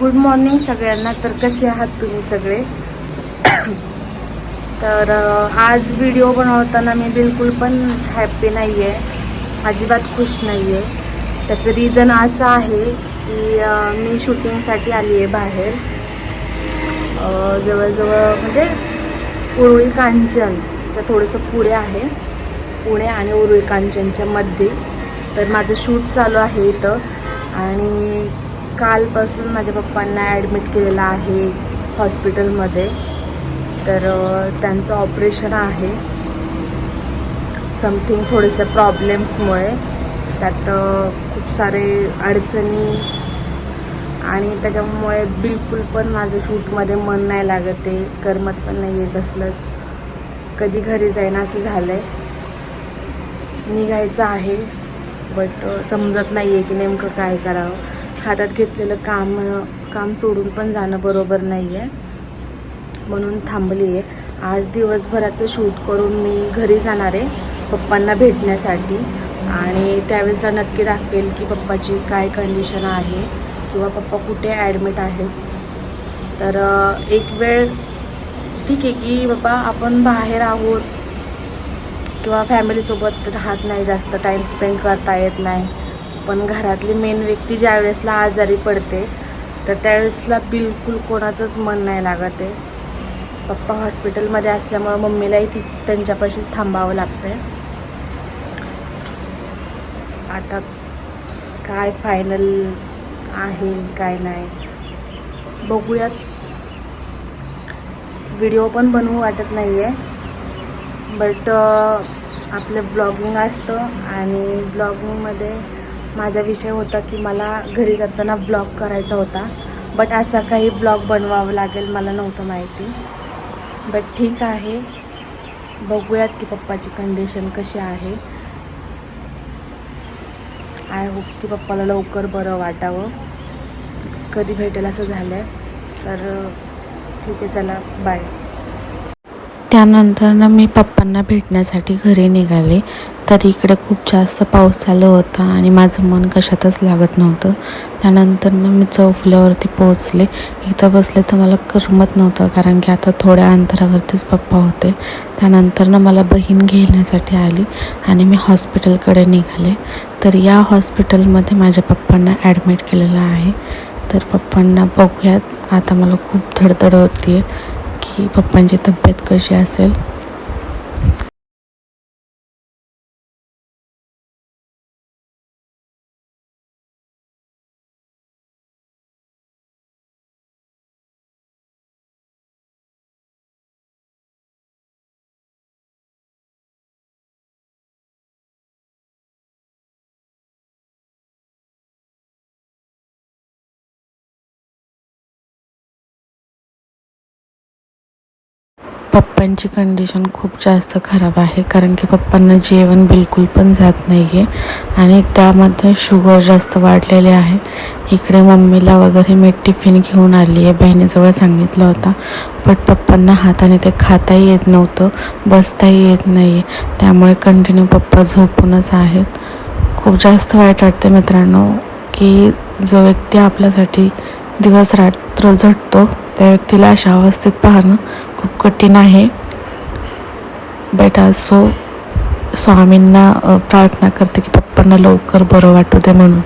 Good morning सगळ्यांना. तर कसे आहात तुम्ही सगळे? तर आज व्हिडिओ बनवताना मी बिलकुल पण हॅप्पी नाही आहे अजिबात खुश नाही आहे त्याचं रिझन असं आहे की मी शूटिंगसाठी आली आहे बाहेर. जवळजवळ म्हणजे उरुळी कांचनच्या थोडंसं पुढे आहे. पुणे आणि उरुळी कांचनच्या मध्ये. तर माझं शूट चालू आहे इथं. आणि कालपासून माझ्या पप्पांना ॲडमिट केलेलं आहे हॉस्पिटलमध्ये तर त्यांचं ऑपरेशन आहे. समथिंग थोडेसे प्रॉब्लेम्समुळे त्यात खूप सारे अडचणी आणि त्याच्यामुळे बिलकुल पण माझं शूटमध्ये मन नाही लागत आहे करमत पण नाही आहे कसलंच कधी घरी जाईन असं झालं आहे निघायचं आहे बट समजत नाही आहे की नेमकं काय करावं. हातात घेतलेलं काम काम सोडून पण जाणं बरोबर नाही आहे म्हणून थांबली आहे आज दिवसभराचं शूट करून मी घरी जाणार आहे पप्पांना भेटण्यासाठी. आणि त्यावेळेसला नक्की दाखवेल की पप्पाची काय कंडिशन आहे किंवा पप्पा कुठे ॲडमिट आहेत. तर एक वेळ ठीक आहे की बाबा आपण बाहेर आहोत किंवा फॅमिलीसोबत राहत नाही जास्त टाईम स्पेंड करता येत नाही. पण घरातली मेन व्यक्ती ज्या वेळेसला आजारी पडते तर त्यावेळेसला बिलकुल कोणाचंच मन नाही लागत आहे. पप्पा हॉस्पिटलमध्ये असल्यामुळं मम्मीलाही ती त्यांच्यापाशीच थांबावं लागतं आहे आता काय फायनल आहे काय नाही बघूयात. व्हिडिओ पण बनवू वाटत नाही आहे बट आपलं ब्लॉगिंग असतं आणि ब्लॉगिंगमध्ये माझा विषय होता की मला घरी जाताना ब्लॉग करायचा होता. बट असा काही ब्लॉग बनवावं लागेल मला नव्हतं माहिती. बट ठीक आहे. बघूयात की पप्पाची कंडिशन कशी आहे. आय होप की पप्पाला लवकर बरं वाटावं. कधी भेटेल असं झालं आहे तर ठीक आहे चला बाय त्यानंतर ना मी पप्पांना भेटण्यासाठी घरी निघाले. तर इकडे खूप जास्त पाऊस चालू होता आणि माझं मन कशातच लागत नव्हतं. त्यानंतर ना मी चौफुल्यावरती पोहोचले. इथं बसले तर मला करमत नव्हतं कारण की आता थोड्या अंतरावरतीच पप्पा होते. त्यानंतर ना मला बहीण घेण्यासाठी आली आणि मी हॉस्पिटलकडे निघाले. तर या हॉस्पिटलमध्ये माझ्या पप्पांना ॲडमिट केलेलं आहे. तर पप्पांना बघूयात. आता मला खूप धडधड होती आहे की पप्पांची तब्येत कशी असेल? पप्पांची कंडिशन खूप जास्त खराब आहे कारण की पप्पांना जेवण बिलकुल पण जात नाही आहे आणि त्यामध्ये शुगर जास्त वाढलेले आहे. इकडे मम्मीला वगैरे मी टिफिन घेऊन आली आहे बहिणीजवळ सांगितलं होता. बट पप्पांना हाताने ते खाताही येत नव्हतं बसताही येत नाही आहे त्यामुळे कंटिन्यू पप्पा झोपूनच आहेत. खूप जास्त वाईट वाटते मित्रांनो की जो व्यक्ती आपल्यासाठी दिवस रात्र झटतो त्या व्यक्तीला अशा अवस्थेत पाहणं खूप कठीण आहे. बट आज सो स्वामींना प्रार्थना करते की पप्पांना लवकर बरं वाटू दे म्हणून.